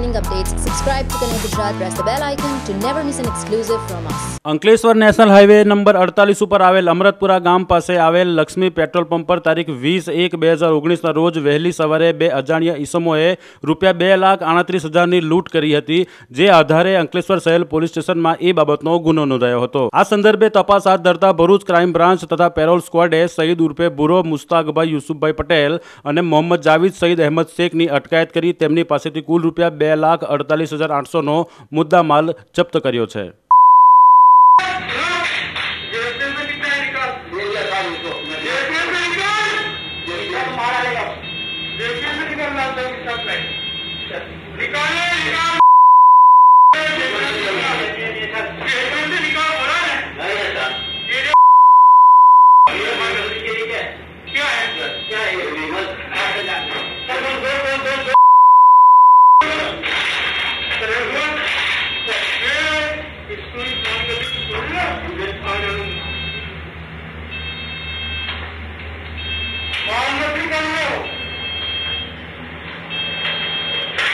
trending updates, subscribe to Connect Gujarat, press the bell icon to never miss an exclusive from us. Ankleshwar national highway number અડતાલીસ ઉપર આવેલ અમરતપુરા ગામ પાસે આવેલ Lakshmi petrol pump પર તારીખ વીસ એક બે હજાર ઓગણીસના રોજ વહેલી સવારે બે અજાણ્યા ઈસમોએ રૂપિયા બે લાખ આડત્રીસ હજારની લૂંટ કરી હતી જે આધારે અંકલેશ્વર શહેર પોલીસ સ્ટેશનમાં એ બાબતનો ગુનો નોંધાયો હતો આ સંદર્ભે તપાસ હાથ ધરતા ભરૂચ ક્રાઇમ બ્રાન્ચ તથા પેરોલ સ્ક્વોડે સઈદ ઉર્ફે બુરો મુસ્તાકભાઈ યુસુફભાઈ પટેલ અને મોહમ્મદ જાવીદ સઈદ અહેમદ શેખની અટકાયત કરી તેમની પાસેથી કુલ રૂપિયા બે લાખ અડતાલીસ હજાર આઠસોનો મુદ્દા માલ જપ્ત કર્યો છે जेब में कितना है निकाल जेब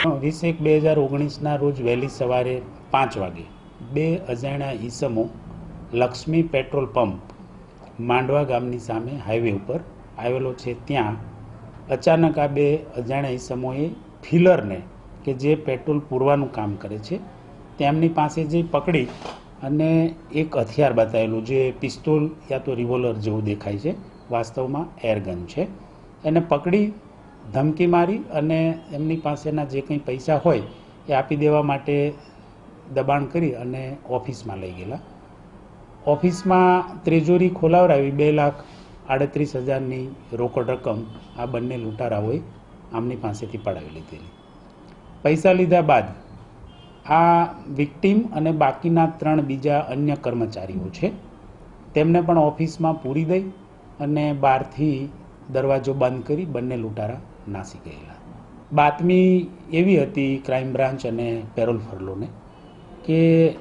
વીસ એક બે હજાર ઓગણીસના રોજ વહેલી સવારે પાંચ વાગે બે અજાણ્યા ઈસમો લક્ષ્મી પેટ્રોલ પંપ માંડવા ગામની સામે હાઈવે ઉપર આવેલો છે. ત્યાં અચાનક આ બે અજાણ્યા ઈસમોએ ફિલરને કે જે પેટ્રોલ પૂરવાનું કામ કરે છે, તેમની પાસે જે પકડી અને એક હથિયાર બતાવેલું જે પિસ્તોલ યા તો રિવોલ્વર જેવું દેખાય છે. વાસ્તવમાં એરગન છે. એને પકડી ધમકી મારી અને એમની પાસેના જે કંઈ પૈસા હોય એ આપી દેવા માટે દબાણ કરી અને ઓફિસમાં લઈ ગયેલા. ઓફિસમાં ત્રેજોરી ખોલાવરાવી બે લાખ આડત્રીસ હજારની રોકડ રકમ આ બંને લૂંટારાઓએ આમની પાસેથી પડાવી લીધેલી. પૈસા લીધા બાદ આ વિક્ટીમ અને બાકીના ત્રણ બીજા અન્ય કર્મચારીઓ છે, તેમને પણ ઓફિસમાં પૂરી દઈ અને બહારથી દરવાજો બંધ કરી બંને લૂંટારા નાસી ગયેલા બાતમી એવી હતી ક્રાઇમ બ્રાન્ચ અને પેરોલ ફરલોને કે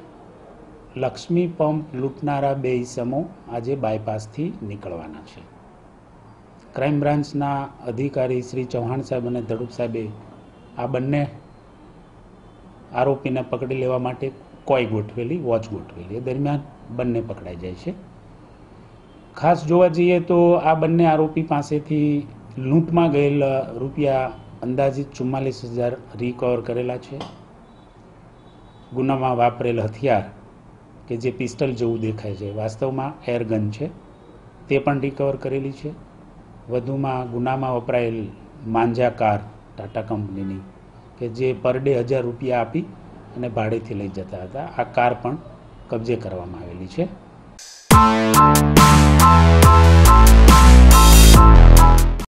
લક્ષ્મી પંપ લૂંટનારા બે ઇસમો આજે બાયપાસથી નીકળવાના છે. ક્રાઇમ બ્રાન્ચના અધિકારી શ્રી ચૌહાણ સાહેબ અને ધડુપ સાહેબે આ બંને આરોપીને પકડી લેવા માટે કોઈ ગોઠવેલી વોચ ગોઠવેલી. દરમિયાન બંને પકડાઈ જાય છે. ખાસ જોવા જઈએ તો આ બંને આરોપી પાસેથી લૂંટમાં ગયેલ રૂપિયા અંદાજિત ચુમ્માલીસ હજાર રિકવર કરેલા છે. ગુનામાં વાપરેલ હથિયાર કે જે પિસ્ટલ જેવું દેખાય છે, વાસ્તવમાં એરગન છે, તે પણ રિકવર કરેલી છે. વધુમાં ગુનામાં વપરાયેલ માંજા કાર ટાટા કંપનીની કે જે પર ડે હજાર રૂપિયા આપી અને ભાડેથી લઈ જતા હતા. આ કાર પણ કબજે કરવામાં આવેલી છે.